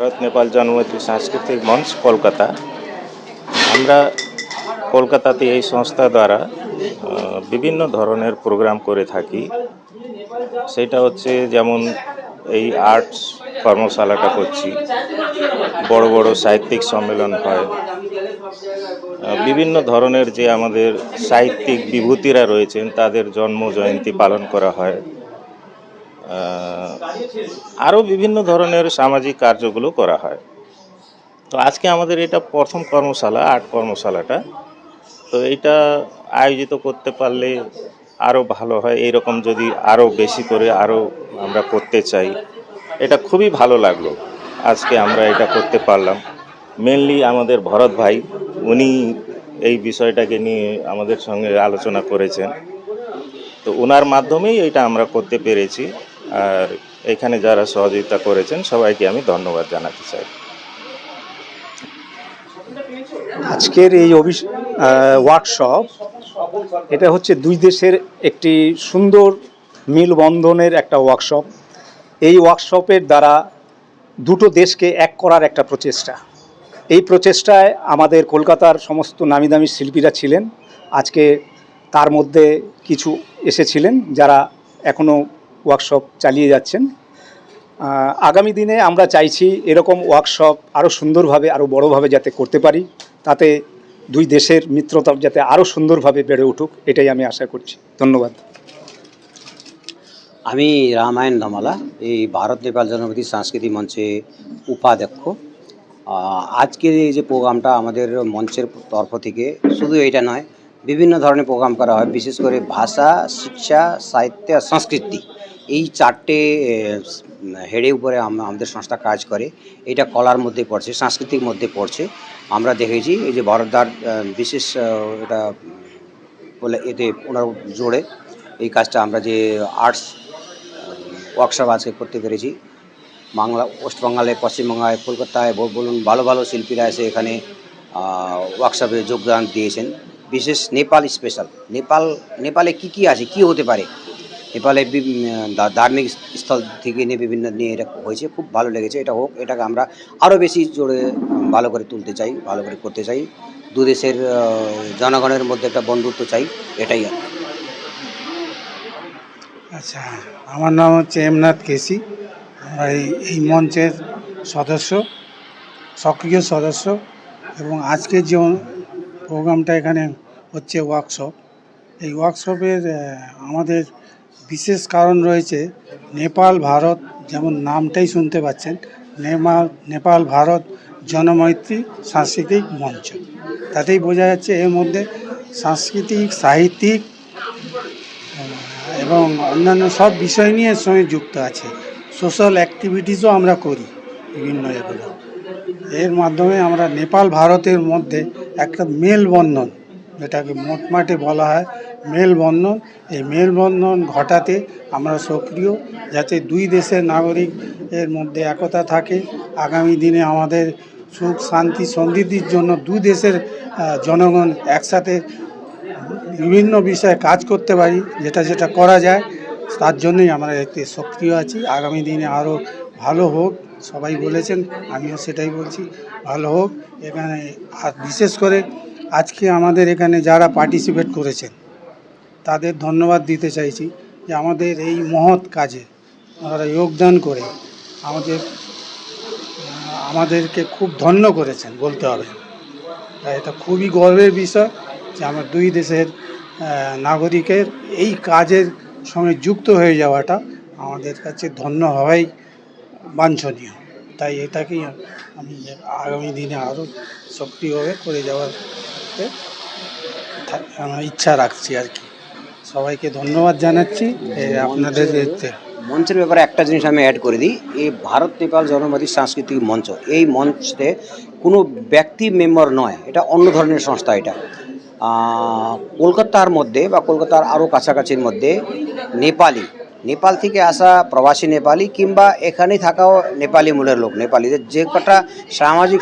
ভারত, নেপাল জনমৈত্রী সাংস্কৃতিক মঞ্চ, কলকাতা। আমরা কলকাতাতে এই সংস্থা দ্বারা বিভিন্ন ধরনের প্রোগ্রাম করে থাকি। সেটা হচ্ছে যেমন এই আর্টস কর্মশালাটা করছি। বড় বড় সাহিত্যিক সম্মেলন হয়। বিভিন্ন ধরনের যে আমাদের সাহিত্যিক বিভূতিরা রয়েছেন, তাদের জন্ম জয়ন্তী পালন করা হয়। আরও বিভিন্ন ধরনের সামাজিক কার্যগুলো করা হয়। তো আজকে আমাদের এটা প্রথম কর্মশালা, আর্ট কর্মশালাটা। তো এটা আয়োজিত করতে পারলে আরও ভালো হয়। এইরকম যদি আরও বেশি করে আরও আমরা করতে চাই, এটা খুবই ভালো লাগল। আজকে আমরা এটা করতে পারলাম। মেনলি আমাদের ভরত ভাই, উনি এই বিষয়টাকে নিয়ে আমাদের সঙ্গে আলোচনা করেছেন। তো ওনার মাধ্যমেই এটা আমরা করতে পেরেছি। আর এখানে যারা সহযোগিতা করেছেন, সবাইকে আমি ধন্যবাদ জানাতে চাই। আজকের এই অভি ওয়ার্কশপ এটা হচ্ছে দুই দেশের একটি সুন্দর মিলবন্ধনের একটা ওয়ার্কশপ এই ওয়ার্কশপের দ্বারা দুটো দেশকে এক করার একটা প্রচেষ্টা। এই প্রচেষ্টায় আমাদের কলকাতার সমস্ত নামি দামি শিল্পীরা ছিলেন। আজকে তার মধ্যে কিছু এসেছিলেন যারা এখনও ওয়ার্কশপ চালিয়ে যাচ্ছেন। আগামী দিনে আমরা চাইছি এরকম ওয়ার্কশপ আরও সুন্দরভাবে আরও বড়োভাবে যাতে করতে পারি, তাতে দুই দেশের মিত্রতা যাতে আরও সুন্দরভাবে বেড়ে উঠুক, এটাই আমি আশা করছি। ধন্যবাদ। আমি রামায়ণ ধামালা এই ভারত নেপাল জনমতি সাংস্কৃতিক মঞ্চে উপাধ্যক্ষ। আজকের এই যে প্রোগ্রামটা আমাদের মঞ্চের তরফ থেকে, শুধু এটা নয়, বিভিন্ন ধরনের প্রোগ্রাম করা হয়, বিশেষ করে ভাষা, শিক্ষা, সাহিত্য সংস্কৃতি। এই চারটে হেডে উপরে আমাদের সংস্থা কাজ করে। এটা কলার মধ্যে পড়ছে, সাংস্কৃতিক মধ্যে পড়ছে। আমরা দেখেছি, এই যে ভরতদার বিশেষ এটা বলে এতে ওনার জোরে এই কাজটা আমরা যে আর্টস ওয়ার্কশপ আজকে করতে পেরেছি। বাংলা ওয়েস্টবেঙ্গলে পশ্চিমবঙ্গায় কলকাতায় বলুন, ভালো ভালো শিল্পীরা এসে এখানে ওয়ার্কশপে যোগদান দিয়েছেন। বিশেষ নেপাল স্পেশাল নেপাল, নেপালে কি কি আছে, কি হতে পারে? নেপালে ধার্মিক স্থল থেকে নিয়ে বিভিন্ন নিয়ে এটা হয়েছে, খুব ভালো লেগেছে, এটা হোক, এটাকে আমরা আরও বেশি জোরে ভালো করে তুলতে চাই, ভালো করে করতে চাই। দু দেশের জনগণের মধ্যে একটা বন্ধুত্ব চাই, এটাই আর আচ্ছা আমার নাম হচ্ছে এমনাথ কেসি, আমরা এই এই মঞ্চের সদস্য, সক্রিয় সদস্য, এবং আজকের যে প্রোগ্রামটা এখানে হচ্ছে ওয়ার্কশপ এই ওয়ার্কশপের আমাদের বিশেষ কারণ রয়েছে নেপাল, ভারত, যেমন নামটাই শুনতে পাচ্ছেন নেপাল নেপাল, ভারত, জনমৈত্রী সাংস্কৃতিক মঞ্চ। তাতেই বোঝা যাচ্ছে এর মধ্যে সাংস্কৃতিক, সাহিত্যিক, এবং অন্যান্য সব বিষয় নিয়ে এর সঙ্গে যুক্ত আছে। সোশ্যাল অ্যাক্টিভিটিসও আমরা করি বিভিন্ন এগুলো। এর মাধ্যমে আমরা নেপাল, ভারতের মধ্যে একটা মেলবন্ধন যেটাকে মোটমাটে বলা হয় মেলবন্ধন। এই মেলবন্ধন ঘটাতে আমরা সক্রিয়, যাতে দুই দেশের নাগরিক এর মধ্যে একতা থাকে। আগামী দিনে আমাদের সুখ, শান্তি, সমৃদ্ধির জন্য দুই দেশের জনগণ একসাথে বিভিন্ন বিষয়ে কাজ করতে পারি, যেটা যেটা করা যায়, তার জন্যই আমরা এতে সক্রিয় আছি। আগামী দিনে আরও ভালো হোক, সবাই বলেছেন, আমিও সেটাই বলছি, ভালো হোক। এখানে আর বিশেষ করে আজকে আমাদের এখানে যারা পার্টিসিপেট করেছেন, তাদের ধন্যবাদ দিতে চাইছি যে আমাদের এই মহৎ কাজে ওনারা যোগদান করে আমাদের, আমাদেরকে খুব ধন্য করেছেন বলতে হবে। তাই এটা খুবই গর্বের বিষয় যে আমার দুই দেশের নাগরিকের এই কাজের সঙ্গে যুক্ত হয়ে যাওয়াটা আমাদের কাছে ধন্য হওয়াই বাঞ্ছনীয়। তাই এটাকেই আমি আগামী দিনে আরও সক্রিয়ভাবে করে যাওয়ার আমার ইচ্ছা রাখছি আর কি। সবাইকে ধন্যবাদ জানাচ্ছি আপনাদের মঞ্চের ব্যাপারে একটা জিনিস আমি অ্যাড করে দিই, এই ভারত, নেপাল জনমতি সাংস্কৃতিক মঞ্চ, এই মঞ্চে কোনো ব্যক্তি মেম্বার নয়, এটা অন্য ধরনের সংস্থা এটা। কলকাতার মধ্যে বা কলকাতার আরও কাছাকাছির মধ্যে নেপালি নেপাল থেকে আসা প্রবাসী নেপালি কিংবা এখানে থাকাও নেপালি মূলের লোক। নেপালিদের যে কটা সামাজিক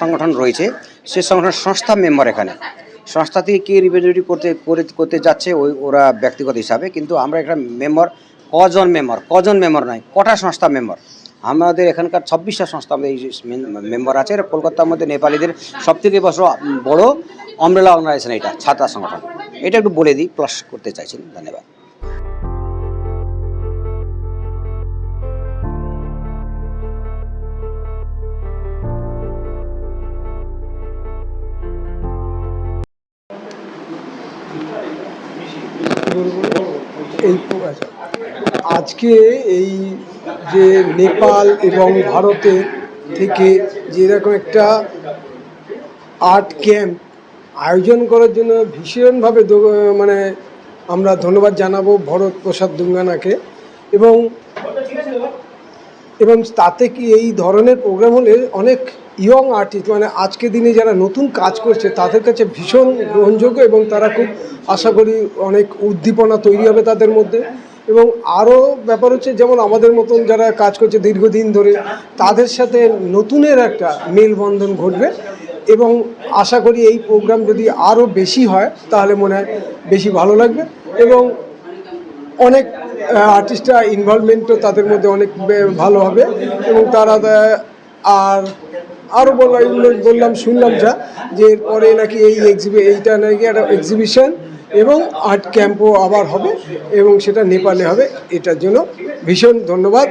সংগঠন রয়েছে সে সংগঠন সংস্থা মেম্বার এখানে। সংস্থা থেকে কে রিপ্রেজেন্টেটিভ করতে করে করতে যাচ্ছে ওই ওরা ব্যক্তিগত হিসাবে কিন্তু আমরা একটা মেম্বার কজন মেম্বার? কজন মেম্বার নয় কটা সংস্থা মেম্বার? আমাদের এখানকার ছাব্বিশটা সংস্থা আমাদের এই মেম্বার আছে আর কলকাতার মধ্যে নেপালিদের সব থেকে বড় অমরেলা অর্গানাইজেশন এটা ছাত্র সংগঠন। এটা একটু বলে দিই প্লাস করতে চাইছেন ধন্যবাদ। আজকে এই যে নেপাল এবং ভারতে থেকে যেরকম একটা আর্ট ক্যাম্প আয়োজন করার জন্য ভীষণভাবে মানে আমরা ধন্যবাদ জানাব ভরত প্রসাদ দুঙ্গানাকে। এবং এবং তাতে কি এই ধরনের প্রোগ্রাম হলে অনেক ইয়ং আর্টিস্ট মানে আজকে দিনে যারা নতুন কাজ করছে, তাদের কাছে ভীষণ গ্রহণযোগ্য এবং তারা খুব আশা করি অনেক উদ্দীপনা তৈরি হবে তাদের মধ্যে। এবং আরও ব্যাপার হচ্ছে, যেমন আমাদের মতন যারা কাজ করছে দীর্ঘদিন ধরে, তাদের সাথে নতুনের একটা মেলবন্ধন ঘটবে এবং আশা করি এই প্রোগ্রাম যদি আরও বেশি হয়, তাহলে মনে হয় বেশি ভালো লাগবে এবং অনেক আর্টিস্টরা ইনভলভমেন্টও তাদের মধ্যে অনেক ভালো হবে এবং তারা আর আরও বললাম বললাম, শুনলাম যা, যে এরপরে নাকি এই এক্সিবি এইটা নাকি একটা এক্সিবিশন এবং আর্ট ক্যাম্পও আবার হবে এবং সেটা নেপালে হবে। এটার জন্য ভীষণ ধন্যবাদ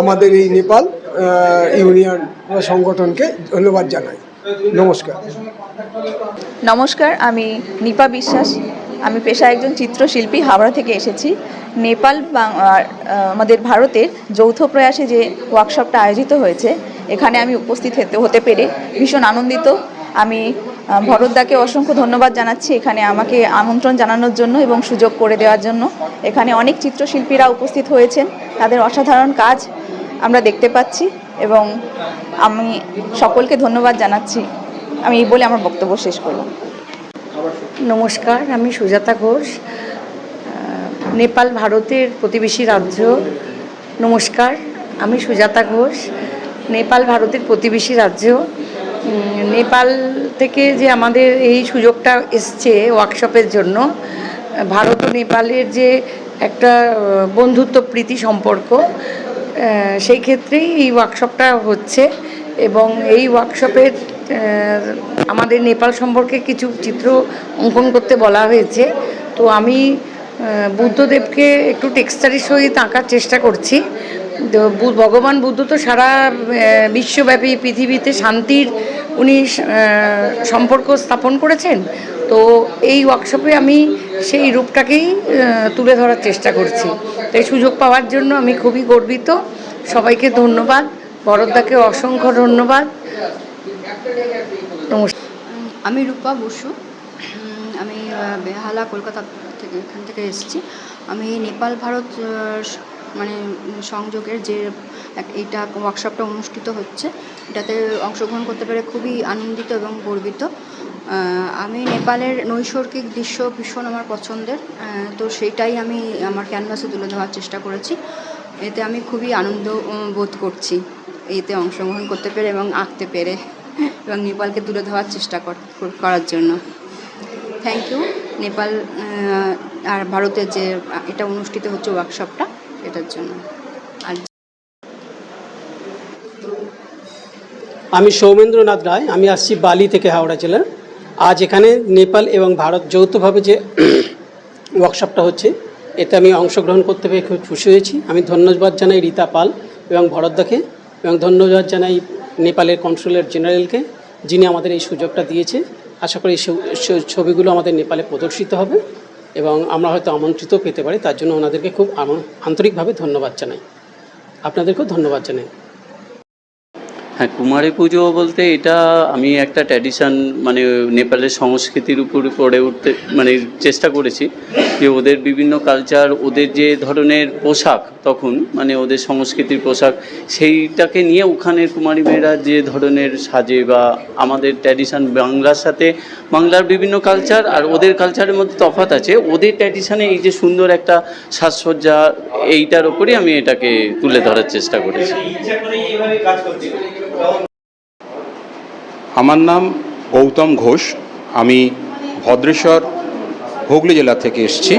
আমাদের এই নেপাল ইউনিয়ন সংগঠনকে ধন্যবাদ জানাই। নমস্কার। নমস্কার, আমি নিপা বিশ্বাস। আমি পেশায় একজন চিত্রশিল্পী, হাওড়া থেকে এসেছি। নেপাল আমাদের ভারতের যৌথ প্রয়াসে যে ওয়ার্কশপটা আয়োজিত হয়েছে, এখানে আমি উপস্থিত হতে পেরে ভীষণ আনন্দিত। আমি ভরতদাকে অসংখ্য ধন্যবাদ জানাচ্ছি এখানে আমাকে আমন্ত্রণ জানানোর জন্য এবং সুযোগ করে দেওয়ার জন্য। এখানে অনেক চিত্রশিল্পীরা উপস্থিত হয়েছেন, তাদের অসাধারণ কাজ আমরা দেখতে পাচ্ছি এবং আমি সকলকে ধন্যবাদ জানাচ্ছি। আমি এই বলে আমার বক্তব্য শেষ করলাম। নমস্কার, আমি সুজাতা ঘোষ নেপাল ভারতের প্রতিবেশী রাজ্য। নমস্কার, আমি সুজাতা ঘোষ, নেপাল ভারতের প্রতিবেশী রাজ্য। নেপাল থেকে যে আমাদের এই সুযোগটা এসছে ওয়ার্কশপের জন্য, ভারত ও নেপালের যে একটা বন্ধুত্ব প্রীতি সম্পর্ক সেই ক্ষেত্রেই এই ওয়ার্কশপটা হচ্ছে এবং এই ওয়ার্কশপের আমাদের নেপাল সম্পর্কে কিছু চিত্র অঙ্কন করতে বলা হয়েছে। তো আমি বুদ্ধদেবকে একটু টেক্সচারের সহিত আঁকার চেষ্টা করছি। ভগবান বুদ্ধ তো সারা বিশ্বব্যাপী পৃথিবীতে শান্তির উনি সম্পর্ক স্থাপন করেছেন। তো এই ওয়ার্কশপে আমি সেই রূপটাকেই তুলে ধরার চেষ্টা করছি। তাই সুযোগ পাওয়ার জন্য আমি খুবই গর্বিত। সবাইকে ধন্যবাদ। বরদাকে অসংখ্য ধন্যবাদ। নমস্কার। আমি রূপা বসু। আমি বেহালা কলকাতা থেকে এখান থেকে এসেছি। আমি নেপাল, ভারত মানে সংযোগের যে এইটা ওয়ার্কশপটা অনুষ্ঠিত হচ্ছে, এটাতে অংশগ্রহণ করতে পেরে খুবই আনন্দিত এবং গর্বিত। আমি নেপালের নৈসর্গিক দৃশ্য ভীষণ আমার পছন্দের। তো সেইটাই আমি আমার ক্যানভাসে তুলে ধরার চেষ্টা করেছি। এতে আমি খুবই আনন্দ বোধ করছি। এতে অংশগ্রহণ করতে পেরে এবং আঁকতে পেরে এবং নেপালকে তুলে ধরার চেষ্টা কর- কর- করার জন্য। থ্যাংক ইউ নেপাল আর ভারতের যে এটা অনুষ্ঠিত হচ্ছে ওয়ার্কশপটা এটার জন্য। আর আমি সৌমেন্দ্রনাথ রায়, আমি আসছি বালি থেকে হাওড়া জেলার। আজ এখানে নেপাল এবং ভারত যৌথভাবে যে ওয়ার্কশপটা হচ্ছে, এতে আমি অংশগ্রহণ করতে পেরে খুব খুশি হয়েছি। আমি ধন্যবাদ জানাই রীতা পাল এবং ভরতদাকে এবং ধন্যবাদ জানাই নেপালের কনসুলেট জেনারেলকে, যিনি আমাদের এই সুযোগটা দিয়েছে। আশা করি এই ছবিগুলো আমাদের নেপালে প্রদর্শিত হবে। এবং আমরা হয়তো আমন্ত্রিত পেতে পারি, তার জন্য ওনাদেরকে খুব আন্তরিকভাবে ধন্যবাদ জানাই। আপনাদেরকেও ধন্যবাদ জানাই। হ্যাঁ কুমারী পুজো বলতে এটা আমি একটা ট্র্যাডিশান মানে নেপালের সংস্কৃতির উপর পড়ে উঠতে মানে চেষ্টা করেছি যে ওদের বিভিন্ন কালচার ওদের যে ধরনের পোশাক তখন মানে ওদের সংস্কৃতির পোশাক, সেইটাকে নিয়ে ওখানের কুমারী মেয়েরা যে ধরনের সাজে বা আমাদের ট্র্যাডিশান বাংলার সাথে, বাংলার বিভিন্ন কালচার আর ওদের কালচারের মধ্যে তফাৎ আছে, ওদের ট্র্যাডিশানে এই যে সুন্দর একটা সাজসজ্জা, এইটার ওপরই আমি এটাকে তুলে ধরার চেষ্টা করেছি। আমার নাম গৌতম ঘোষ। আমি ভদ্রেশ্বর হুগলি জেলা থেকে এসেছি।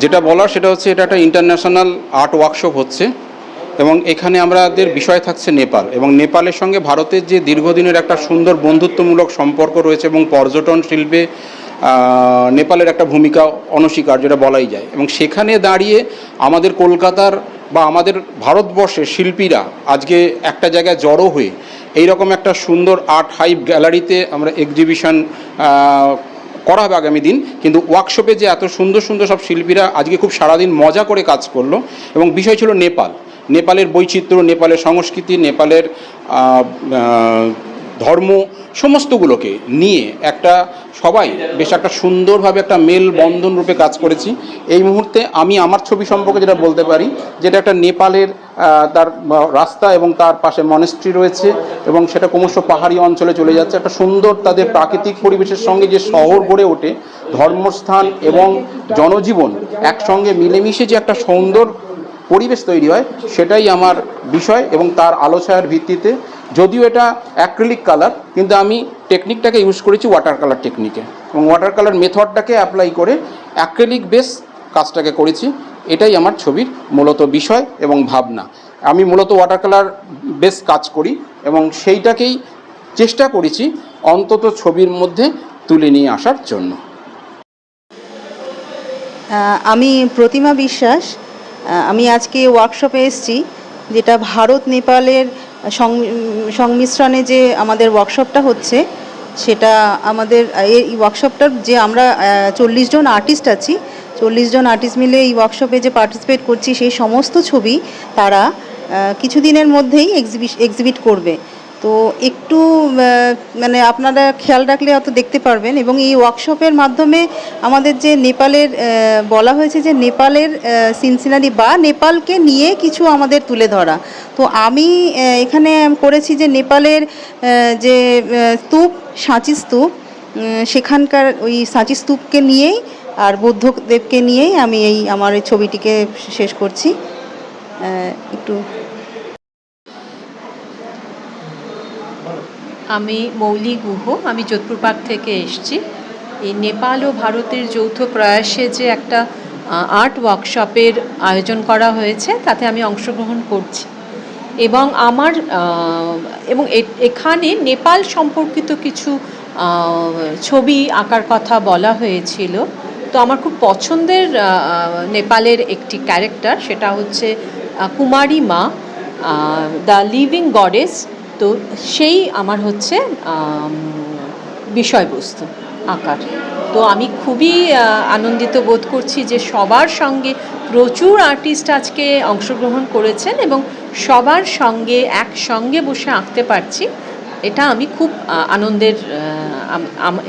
যেটা বলার সেটা হচ্ছে এটা একটা ইন্টারন্যাশনাল আর্ট ওয়ার্কশপ হচ্ছে এবং এখানে আমাদের বিষয় থাকছে নেপাল এবং নেপালের সঙ্গে ভারতের যে দীর্ঘদিনের একটা সুন্দর বন্ধুত্বমূলক সম্পর্ক রয়েছে এবং পর্যটন শিল্পে নেপালের একটা ভূমিকা অনস্বীকার যেটা বলাই যায়। এবং সেখানে দাঁড়িয়ে আমাদের কলকাতার বা আমাদের ভারতবর্ষের শিল্পীরা আজকে একটা জায়গায় জড়ো হয়ে এই রকম একটা সুন্দর আর্ট হাইপ গ্যালারিতে আমরা এক্সিবিশন করা হবে আগামী দিন। কিন্তু ওয়ার্কশপে যে এত সুন্দর সুন্দর সব শিল্পীরা আজকে খুব সারাদিন মজা করে কাজ করল। এবং বিষয় ছিল নেপাল। নেপালের বৈচিত্র্য, নেপালের সংস্কৃতি, নেপালের ধর্ম সমস্তগুলোকে নিয়ে একটা, সবাই বেশ একটা সুন্দরভাবে একটা মেল বন্ধন রূপে কাজ করেছি। এই মুহূর্তে আমি আমার ছবি সম্পর্কে যেটা বলতে পারি, যেটা একটা নেপালের তার রাস্তা এবং তার পাশে মনেস্ট্রি রয়েছে এবং সেটা ক্রমশ পাহাড়ি অঞ্চলে চলে যাচ্ছে। একটা সুন্দর তাদের প্রাকৃতিক পরিবেশের সঙ্গে যে শহর গড়ে ওঠে, ধর্মস্থান এবং জনজীবন একসঙ্গে মিলেমিশে যে একটা সুন্দর পরিবেশ তৈরি হয়, সেটাই আমার বিষয় এবং তার আলোচনার ভিত্তিতে যদিও এটা অ্যাক্রিলিক কালার কিন্তু আমি টেকনিকটাকে ইউজ করেছি ওয়াটার কালার টেকনিকে এবং ওয়াটার কালার মেথডটাকে অ্যাপ্লাই করে অ্যাক্রিলিক বেস কাজটাকে করেছি। এটাই আমার ছবির মূলত বিষয় এবং ভাবনা। আমি মূলত ওয়াটার কালার বেস কাজ করি এবং সেইটাকেই চেষ্টা করেছি অন্তত ছবির মধ্যে তুলে নিয়ে আসার জন্য। আমি প্রতিমা বিশ্বাস। আমি আজকে ওয়ার্কশপে এসেছি, যেটা ভারত, নেপালের সংমিশ্রণে যে আমাদের ওয়ার্কশপটা হচ্ছে, সেটা আমাদের, এই ওয়ার্কশপটার যে আমরা চল্লিশ জন আর্টিস্ট আছি, চল্লিশ জন আর্টিস্ট মিলে এই ওয়ার্কশপে যে পার্টিসিপেট করছি, সেই সমস্ত ছবি তারা কিছুদিনের মধ্যেই এক্সিবিশ এক্সিবিট করবে। তো একটু মানে আপনারা খেয়াল রাখলে হয়তো দেখতে পারবেন এবং এই ওয়ার্কশপের মাধ্যমে আমাদের যে নেপালের বলা হয়েছে যে নেপালের সিনসিনারি বা নেপালকে নিয়ে কিছু আমাদের তুলে ধরা। তো আমি এখানে করেছি যে নেপালের যে স্তূপ, সাঁচি স্তূপ সেখানকার ওই সাঁচি স্তূপকে নিয়েই আর বুদ্ধদেবকে নিয়েই আমি এই, আমার এই ছবিটিকে শেষ করছি। একটু আমি মৌলি গুহ, আমি যোধপুর পার্ক থেকে এসেছি। এই নেপাল ও ভারতের যৌথ প্রয়াসে যে একটা আর্ট ওয়ার্কশপের আয়োজন করা হয়েছে, তাতে আমি অংশগ্রহণ করছি। এবং আমার এবং এখানে নেপাল সম্পর্কিত কিছু ছবি আঁকার কথা বলা হয়েছিল। তো আমার খুব পছন্দের নেপালের একটি ক্যারেক্টার, সেটা হচ্ছে কুমারী মা দ্য লিভিং গডেস তো সেই আমার হচ্ছে বিষয়বস্তু, আঁকার। তো আমি খুবই আনন্দিত বোধ করছি যে সবার সঙ্গে প্রচুর আর্টিস্ট আজকে অংশগ্রহণ করেছেন এবং সবার সঙ্গে একসঙ্গে বসে আঁকতে পারছি। এটা আমি খুব আনন্দের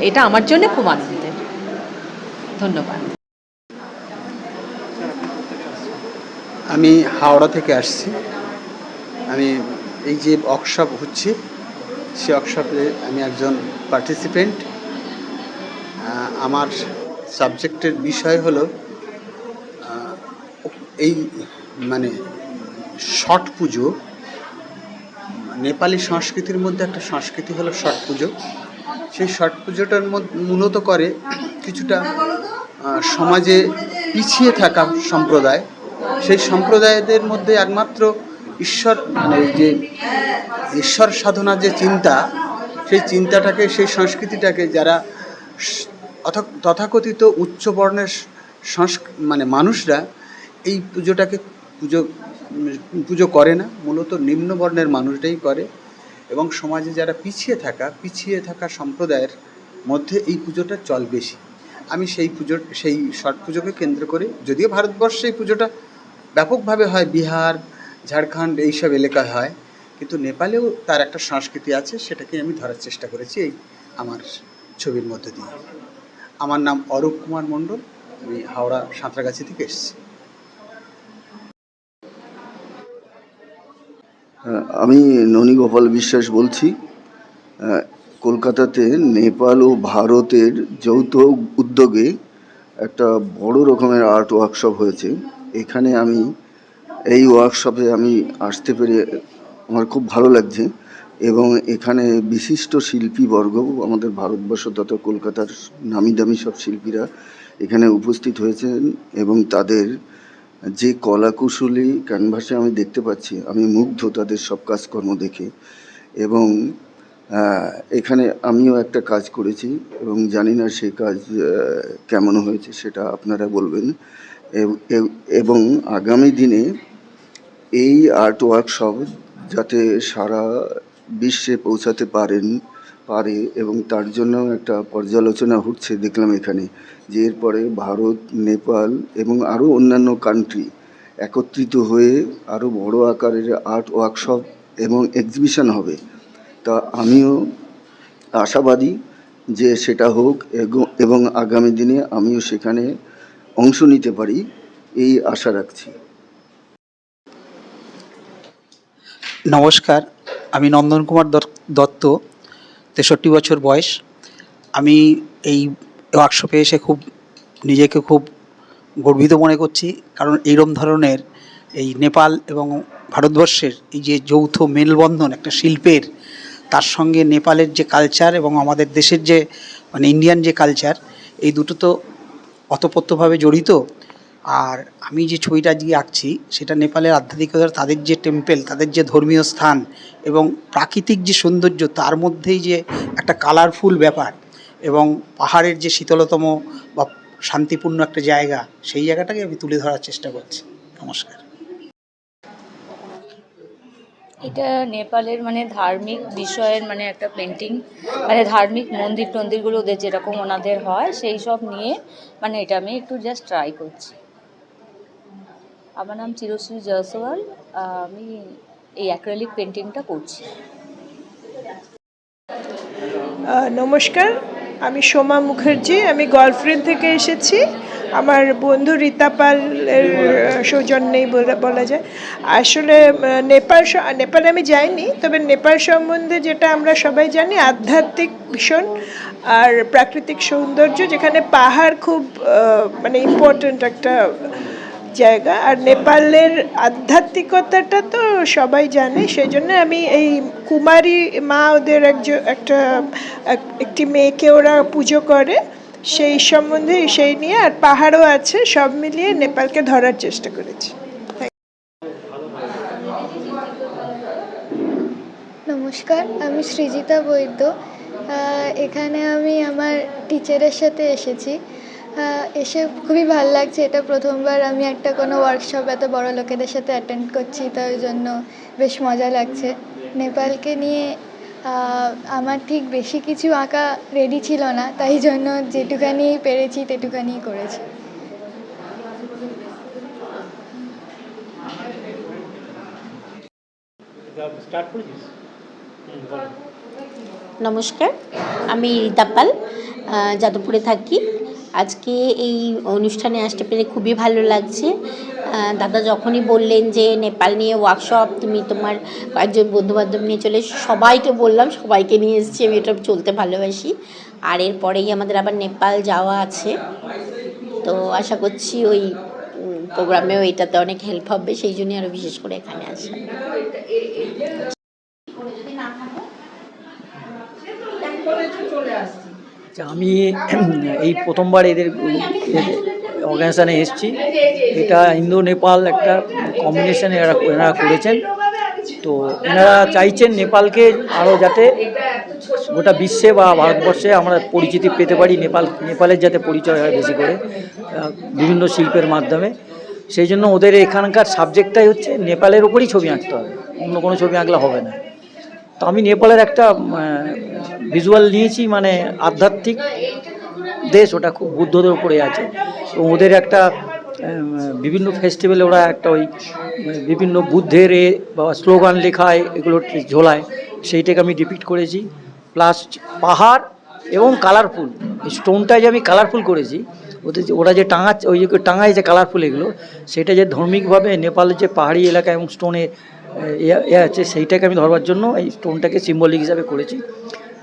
এটা আমার জন্য খুব আনন্দের। ধন্যবাদ। আমি হাওড়া থেকে আসছি। আমি এই যে ওয়ার্কশপ হচ্ছে, সে ওয়ার্কশপে আমি একজন পার্টিসিপেন্ট আমার সাবজেক্টের বিষয় হলো এই মানে ছট পুজো, নেপালি সংস্কৃতির মধ্যে একটা সংস্কৃতি হলো ছট পুজো। সেই ছট পুজোটার মূলত করে কিছুটা সমাজে পিছিয়ে থাকা সম্প্রদায়। সেই সম্প্রদায়দের মধ্যে একমাত্র ঈশ্বর মানে যে ঈশ্বর সাধনা যে চিন্তা, সেই চিন্তাটাকে, সেই সংস্কৃতিটাকে যারা তথাকথিত উচ্চ বর্ণের সংস্ক মানে মানুষরা এই পুজোটাকে পুজো পুজো করে না, মূলত নিম্ন বর্ণের মানুষরাই করে এবং সমাজে যারা পিছিয়ে থাকা পিছিয়ে থাকা সম্প্রদায়ের মধ্যে এই পুজোটা চল বেশি। আমি সেই পুজোর সেই ছট পুজোকে কেন্দ্র করে, যদিও ভারতবর্ষে এই পুজোটা ব্যাপকভাবে হয়, বিহার ঝাড়খণ্ড এইসব এলাকায় হয়। কিন্তু নেপালেও তার একটা সংস্কৃতি আছে, সেটাকে আমি ধরার চেষ্টা করেছি এই আমার ছবির মধ্যে দিয়ে। আমার নাম অরূপ কুমার মণ্ডল, আমি হাওড়া সাঁতরাগাছি থেকে এসেছি। আমি ননীগোপাল বিশ্বাস বলছি। কলকাতাতে নেপাল ও ভারতের যৌথ উদ্যোগে একটা বড় রকমের আর্ট ওয়ার্কশপ হয়েছে। এখানে আমি এই ওয়ার্কশপে আমি আসতে পেরে আমার খুব ভালো লাগছে এবং এখানে বিশিষ্ট শিল্পীবর্গ, আমাদের ভারতবর্ষ তথা কলকাতার নামি দামি সব শিল্পীরা এখানে উপস্থিত হয়েছেন এবং তাদের যে কলাকুশলী ক্যানভাসে আমি দেখতে পাচ্ছি, আমি মুগ্ধ তাদের সব কাজকর্ম দেখে এবং এখানে আমিও একটা কাজ করেছি এবং জানি না সেই কাজ কেমন হয়েছে সেটা আপনারা বলবেন। এবং আগামী দিনে এই আর্ট ওয়ার্কশপ যাতে সারা বিশ্বে পৌঁছাতে পারেন, পারে এবং তার জন্য একটা পর্যালোচনা হচ্ছে দেখলাম এখানে যে এরপরে ভারত, নেপাল এবং আরও অন্যান্য কান্ট্রি একত্রিত হয়ে আরও বড় আকারের আর্ট ওয়ার্কশপ এবং এক্সিবিশন হবে। তা আমিও আশাবাদী যে সেটা হোক এবং আগামী দিনে আমিও সেখানে অংশ নিতে পারি, এই আশা রাখছি। নমস্কার, আমি নন্দন কুমার দত্ত তেষট্টি বছর বয়স। আমি এই ওয়ার্কশপে এসে খুব, নিজেকে খুব গর্বিত মনে করছি, কারণ এইরম ধরনের এই নেপাল এবং ভারতবর্ষের এই যে যৌথ মেলবন্ধন একটা শিল্পের, তার সঙ্গে নেপালের যে কালচার এবং আমাদের দেশের যে মানে ইন্ডিয়ান যে কালচার এই দুটো তো অতপ্রত্যভাবে জড়িত। আর আমি যে ছবিটা আজকে আঁকছি, সেটা নেপালের আধ্যাত্মিকতার তাদের যে টেম্পেল তাদের যে ধর্মীয় স্থান এবং প্রাকৃতিক যে সৌন্দর্য, তার মধ্যেই যে একটা কালারফুল ব্যাপার এবং পাহাড়ের যে শীতলতম বা শান্তিপূর্ণ একটা জায়গা, সেই জায়গাটাকে আমি তুলে ধরার চেষ্টা করছি। নমস্কার। এটা নেপালের মানে ধার্মিক বিষয়ের মানে একটা পেন্টিং মানে ধার্মিক মন্দির টন্দিরগুলো ওদের যেরকম ওনাদের হয়, সেই সব নিয়ে মানে এটা আমি একটু জাস্ট ট্রাই করছি। আমার নাম চিরশ্রী জয়সওয়াল, আমি এই অ্যাক্রেলিক পেন্টিংটা করছি। নমস্কার, আমি সোমা মুখার্জি, আমি গার্লফ্রেন্ড থেকে এসেছি। আমার বন্ধু রীতা পালের সৌজন্যেই বলা- যায়। আসলে নেপাল নেপালে আমি যাইনি, তবে নেপাল সম্বন্ধে যেটা আমরা সবাই জানি, আধ্যাত্মিক ভীষণ আর প্রাকৃতিক সৌন্দর্য, যেখানে পাহাড় খুব মানে ইম্পর্ট্যান্ট একটা জায়গা। আর নেপালের আধ্যাত্মিকতাটা তো সবাই জানে সেই জন্য আমি এই কুমারী মা ওদের একজন একটা একটি মেয়েকে ওরা পুজো করে, সেই সম্বন্ধে সেই নিয়ে, আর পাহাড়ও আছে, সব মিলিয়ে নেপালকে ধরার চেষ্টা করেছি। নমস্কার, আমি সৃজিতা বৈদ্য। এখানে আমি আমার টিচারের সাথে এসেছি। এসে খুবই ভালো লাগছে। এটা প্রথমবার আমি একটা কোনো ওয়ার্কশপ এত বড় লোকেদের সাথে অ্যাটেন্ড করছি তাই জন্য বেশ মজা লাগছে। নেপালকে নিয়ে আমার ঠিক বেশি কিছু আঁকা রেডি ছিল না তাই জন্য যেটুখানি পেরেছি তেটুখানি করেছি। নমস্কার আমি রীতা পাল যাদবপুরে থাকি। আজকে এই অনুষ্ঠানে আসতে পেরে খুবই ভালো লাগছে। দাদা যখনই বললেন যে নেপাল নিয়ে ওয়ার্কশপ তুমি তোমার কয়েকজন বন্ধুবান্ধব নিয়ে চলে সবাইকে বললাম, সবাইকে নিয়ে এসেছি, আমি এটা চলতে ভালোবাসি। আর এরপরেই আমাদের আবার নেপাল যাওয়া আছে। তো আশা করছি ওই প্রোগ্রামেও এটাতে অনেক হেল্প হবে, সেই জন্যই আরও বিশেষ করে এখানে আসা। আচ্ছা আমি এই প্রথমবার এদের অর্গানাইজেশানে এসেছি। এটা ইন্দো নেপাল একটা কম্বিনেশনে এরা এনারা করেছেন। তো এনারা চাইছেন নেপালকে আরও যাতে গোটা বিশ্বে বা ভারতবর্ষে আমরা পরিচিতি পেতে পারি, নেপাল, নেপালের যাতে পরিচয় হয় বেশি করে বিভিন্ন শিল্পের মাধ্যমে। সেই জন্য ওদের এখানকার সাবজেক্টটাই হচ্ছে, নেপালের ওপরই ছবি আঁকতে হবে। অন্য কোনো ছবি আঁকলে হবে না। তো আমি নেপালের একটা ভিজুয়াল নিয়েছি মানে আধ্যাত্মিক দেশ, ওটা খুব বুদ্ধদের উপরে আছে। এবং ওদের একটা বিভিন্ন ফেস্টিভ্যালে ওরা একটা ওই বিভিন্ন বুদ্ধের এ, বা স্লোগান লেখায়, এগুলো ঝোলায়। সেইটাকে আমি ডিপিক্ট করেছি। প্লাস পাহাড় এবং কালারফুল এই স্টোনটাই যে আমি কালারফুল করেছি, ওদের যে, ওরা যে টাঙাচ্ছে, ওই যে, টাঙায় যে কালারফুল এগুলো, সেটা যে ধর্মিকভাবে নেপালের যে পাহাড়ি এলাকা এবং স্টোনে এ আছে সেইটাকে আমি ধরবার জন্য এই স্টোনটাকে সিম্বলিক হিসাবে করেছি।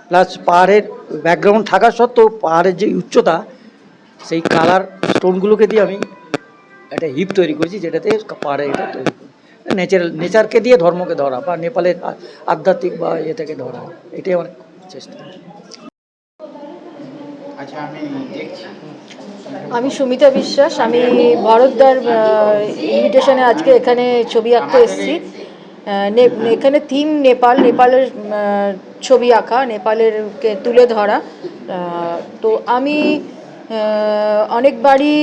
প্লাস পাহাড়ের ব্যাকগ্রাউন্ড থাকা সত্ত্বেও পাহাড়ের যে উচ্চতা সেই কালার স্টোনগুলোকে দিয়ে আমি একটা হিপ তৈরি করেছি যেটাতে পাহাড়ে এটা তৈরি করি ন্যাচারাল নেচারকে দিয়ে ধর্মকে ধরা বা নেপালের আধ্যাত্মিক বা ইয়েটাকে ধরা এটাই আমার চেষ্টা। আচ্ছা আমি সুমিতা বিশ্বাস আমি ভারতদার ইনভিটেশনে আজকে এখানে ছবি আঁকতে এসেছি। এখানে থিম নেপাল, নেপালের ছবি আঁকা নেপালের তুলে ধরা। তো আমি অনেকবারই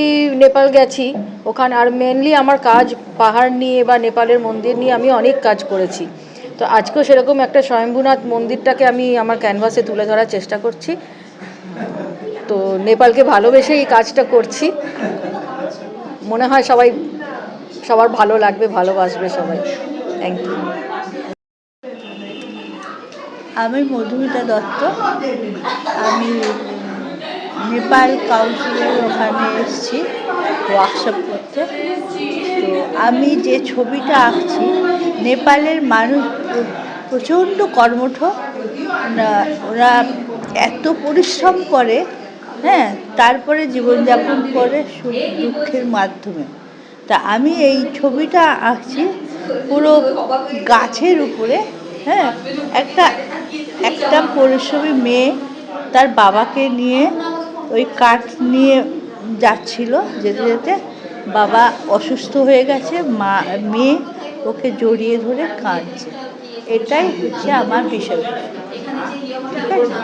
নেপাল গেছি। ওখানে আর মেনলি আমার কাজ পাহাড় নিয়ে বা নেপালের মন্দির নিয়ে আমি অনেক কাজ করেছি। তো আজকেও সেরকম একটা স্বয়ম্ভূনাথ মন্দিরটাকে আমি আমার ক্যানভাসে তুলে ধরার চেষ্টা করছি। তো নেপালকে ভালোবেসে এই কাজটা করছি। মনে হয় সবাই সবার ভালো লাগবে, ভালোবাসবে সবাই। ইউ আমি মধুমিতা দত্ত। আমি নেপাল কাউন্সিলের ওখানে এসেছি ওয়ার্কশপ করতে। তো আমি যে ছবিটা আঁকছি, নেপালের মানুষ প্রচণ্ড কর্মঠ। ওরা এত পরিশ্রম করে হ্যাঁ তারপরে জীবনযাপন করে সুখ দুঃখের মাধ্যমে। তা আমি এই ছবিটা আঁকছি পুরো গাছের উপরে হ্যাঁ একটা একটা পরিশ্রমী মেয়ে তার বাবাকে নিয়ে ওই কাঠ নিয়ে যাচ্ছিল যেতে যেতে। বাবা অসুস্থ হয়ে গেছে, মা, মেয়ে ওকে জড়িয়ে ধরে কাঁদছে। এটাই হচ্ছে আমার বিষয়। ঠিক আছে?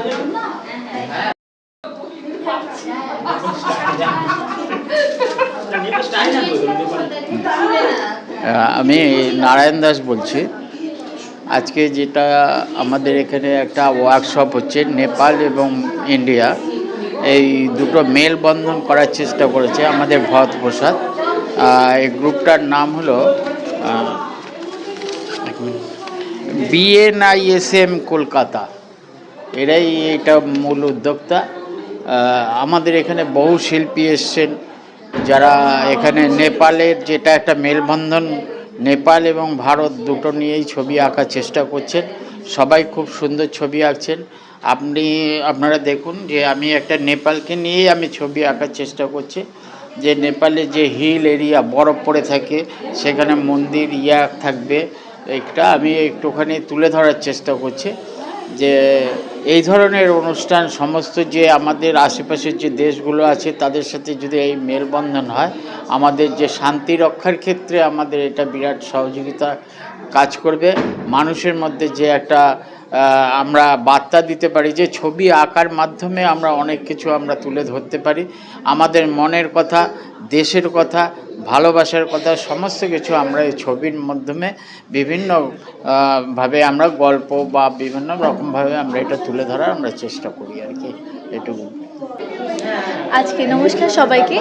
আমি নারায়ণ দাস বলছি। আজকে যেটা আমাদের এখানে একটা ওয়ার্কশপ হচ্ছে নেপাল এবং ইন্ডিয়া। এই দুটো মেলবন্ধন করার চেষ্টা করেছে আমাদের ভরত প্রসাদ এই গ্রুপটার নাম হলো বিএনআইএসএম কলকাতা। এরাই এটা মূল উদ্যোক্তা। আমাদের এখানে বহু শিল্পী এসছেন। যারা এখানে নেপালের যেটা একটা মেলবন্ধন, নেপাল এবং ভারত দুটো নিয়েই ছবি আঁকার চেষ্টা করছেন। সবাই খুব সুন্দর ছবি আঁকছেন। আপনি, আপনারা দেখুন যে আমি একটা নেপালকে নিয়েই আমি ছবি আঁকার চেষ্টা করছি। যে নেপালে যে হিল এরিয়া বরফ পড়ে থাকে, সেখানে মন্দির ইয়া থাকবে। একটা আমি একটুখানি তুলে ধরার চেষ্টা করছি যে এই ধরনের অনুষ্ঠান, সমস্ত যে আমাদের আশেপাশের যে দেশগুলো আছে, তাদের সাথে যদি এই মেলবন্ধন হয়, আমাদের যে শান্তি রক্ষার ক্ষেত্রে আমাদের এটা বিরাট সহযোগিতা কাজ করবে। মানুষের মধ্যে যে একটা আমরা বার্তা দিতে পারি যে ছবি আঁকার মাধ্যমে আমরা অনেক কিছু আমরা তুলে ধরতে পারি। আমাদের মনের কথা, দেশের কথা, ভালোবাসার কথা, সমস্ত কিছু আমরা এই ছবির মাধ্যমে বিভিন্ন ভাবে আমরা গল্প বা বিভিন্ন রকমভাবে আমরা এটা তুলে ধরার আমরা চেষ্টা করি আর কি। এটুকু। আজকে নমস্কার সবাইকে।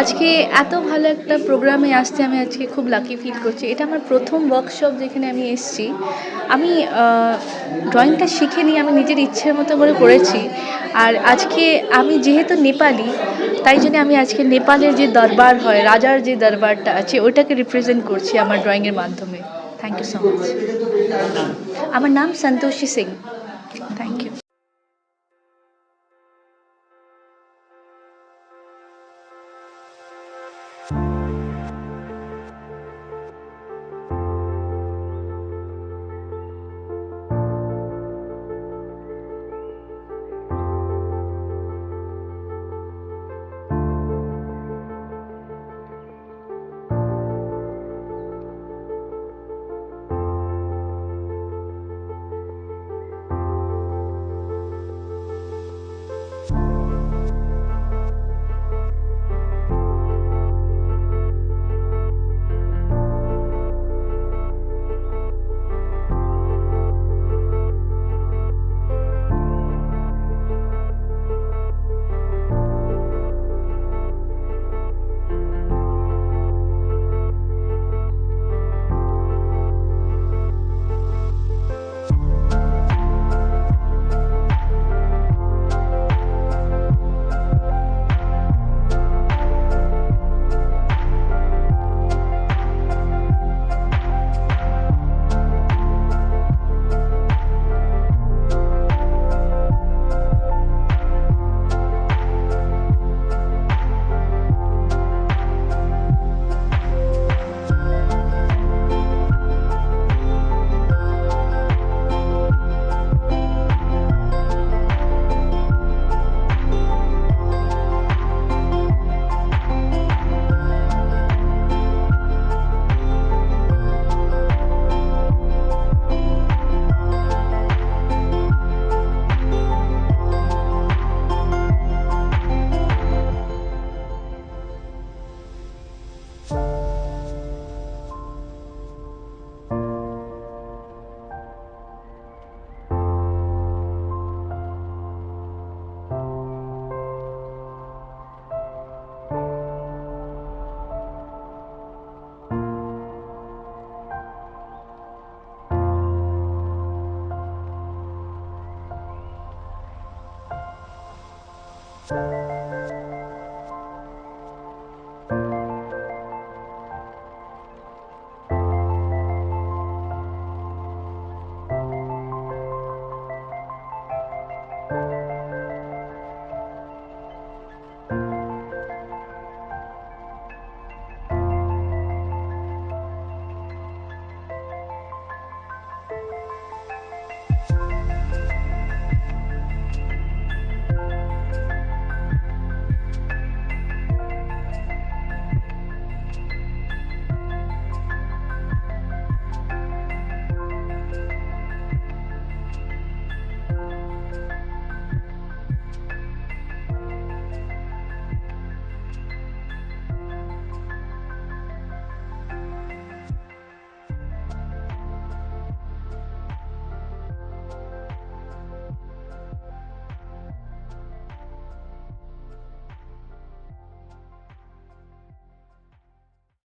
আজকে এত ভালো একটা প্রোগ্রামে আসতে আমি আজকে খুব লাকি ফিল করছি। এটা আমার প্রথম ওয়ার্কশপ যেখানে আমি এসেছি। আমি ড্রয়িংটা শিখে নিয়ে আমি নিজের ইচ্ছের মতো করে করেছি। আর আজকে আমি যেহেতু নেপালি, তাই জন্য আমি আজকে নেপালের যে দরবার হয়, রাজার যে দরবারটা আছে ওটাকে রিপ্রেজেন্ট করছি আমার ড্রয়িংয়ের মাধ্যমে। থ্যাংক ইউ সো মাচ আমার নাম সন্তোষী সিং। Thank you